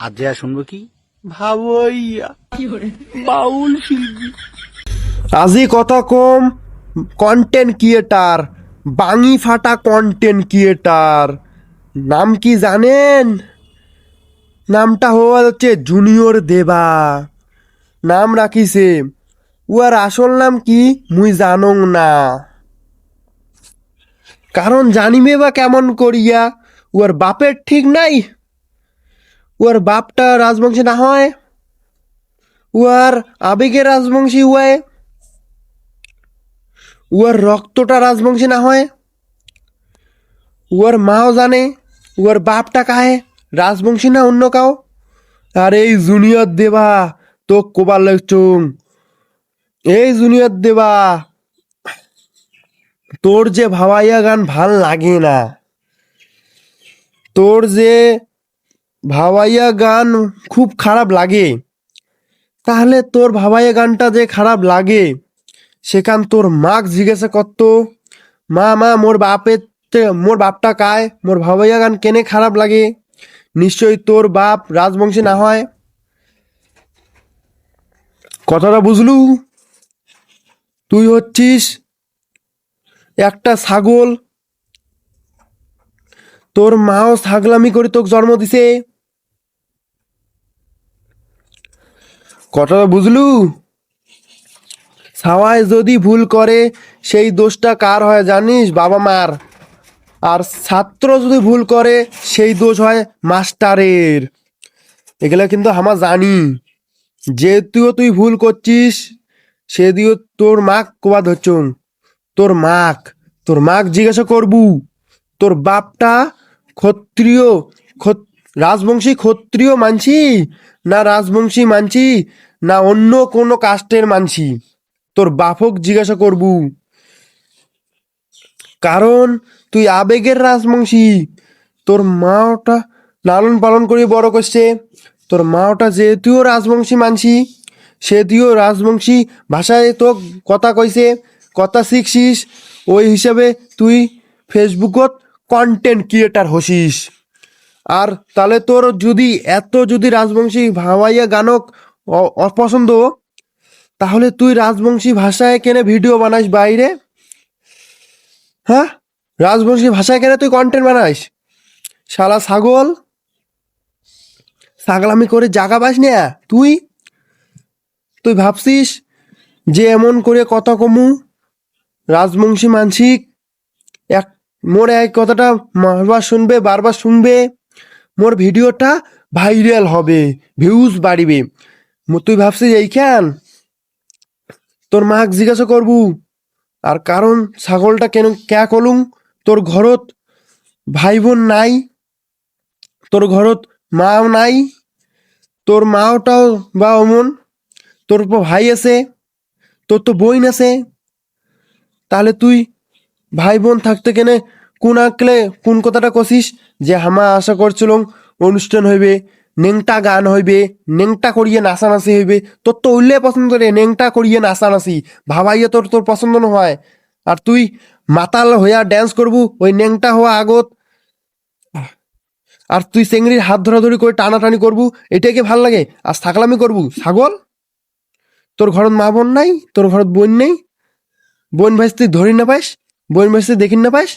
আজ যা শুনব কি? ভাবইয়া। বাউল শিল্পী। আজি কথা কম কন্টেন্ট ক্রিয়েটার বাঙি ফাটা কন্টেন্ট ক্রিয়েটার নাম কি জানেন? নামটা হওয়া হচ্ছে জুনিয়র দেবা। নাম রাখিছে উয়ার আসল নাম কি? মুই জানং না। কারণ জানিবে বা কেমন করিয়া? উয়ার বাপের ঠিক নাই? উয়ার বাপটা রাজবংশী না হয়? উয়ার আবেগের রাজবংশী উয়ায়? উয়ার রক্তটা রাজবংশী না হয়? উয়ার মাও জানে? উয়ার বাপটা কাহে? রাজবংশী না অন্য কাও? আর এই জুনিয়র দেবা তো কোবার লাগছুং এই জুনিয়র দেবা, তোর যে ভাবাইয়া গান ভালো লাগে না। তোর যে ভাবাইয়া গান খুব খারাপ লাগে। তাহলে তোর ভাবাইয়া গানটা যে খারাপ লাগে, সেখান তোর মাক জিজ্ঞাসা করতো, মা মা, মোর বাপের মোর বাপটা কায়? মোর ভাবাইয়া গান কেনে খারাপ লাগে? নিশ্চয়ই তোর বাপ রাজবংশী না হয়? কথাটা বুঝলু? তুই হচ্ছিস একটা ছাগল। তোর মাও ছাগলামি করে তোকে জন্ম দিছে। কথাটা বুঝলু? সাওয়ায় যদি ভুল করে, সেই দোষটা কার হয় জানিস? বাবা মার। আর ছাত্র যদি ভুল করে, সেই দোষ হয় মাস্টারের। এগুলো কিন্তু আমার জানি। যেহেতু তুই ভুল করছিস সে দিও তোর মাক কোবা ধরছুন তোর মাক তোর মাক জিজ্ঞাসা করবু। তোর বাপটা ক্ষত্রিয়, ক্ষত- রাজবংশী ক্ষত্রিয় মানছি, না রাজবংশী মানছি, না অন্য কোনো কাস্টের মানছি। তোর বাপক জিজ্ঞাসা করবু। কারণ তুই আবেগের রাজবংশী। তোর মা ওটা লালন পালন করে বড় করছে। তোর মা ওটা যেহেতুও রাজবংশী মানসি সেটিও রাজবংশী ভাষায় তো কথা কইছে, কথা শিখছিস, ওই হিসাবে তুই ফেসবুকত কন্টেন্ট ক্রিয়েটার হসিস। আর তাহলে তোর যদি এত যদি রাজবংশী ভাওয়াইয়া গানক অপছন্দ, তাহলে তুই রাজবংশী ভাষায় কেনে ভিডিও বানাস বাইরে? হ্যাঁ? রাজবংশী ভাষায় কেন তুই কন্টেন্ট বানাইস শালা ছাগল। ছাগলামি করে জাগা পাস না। তুই? তুই ভাবছিস যে এমন করে কথা কমু? রাজবংশী মানসিক? এক, মোর এক কথাটা বারবার শুনবে বারবার শুনবে? মোর ভিডিওটা ভাইরাল হবে ভিউজ বাড়িবে। তুই ভাবছিস এইখান? তোর মাক জিজ্ঞাসা করবু, আর কারণ ছাগলটা কেন, ক্যা কলুম? তোর ঘরত ভাই বোন নাই, তোর ঘরত মাও নাই, তোর মাওটাও বা অমন, তোর ভাই আছে, তোর তো বইন আছে, তাহলে তুই ভাই বোন থাকতে কেনে কোন আঁকলে কোন কথাটা কষিস যে হামা আশা করছিলাম অনুষ্ঠান হইবে, নেংটা গান হইবে, নেংটা করিয়ে নাচানাচি হইবে। তোর তো উল্লে পছন্দ রে, নেংটা করিয়ে নাচানাচি। ভাবাইয়ে তোর তোর পছন্দ নহয়। আর তুই মাতাল হইয়া ড্যান্স করবু, ওই নেংটা হওয়া আগত। আর তুই চেংড়ির হাত ধরাধরি করে টানাটানি করবু, এটাই কি ভালো লাগে? আর ছাগলামি করবু, ছাগল? তোর ঘরত মা বোন নাই, তোর ঘরত বোন নেই? বোন ভাইস তুই ধরি না পাইস? বোন ভাইস তুই দেখি না পাইস?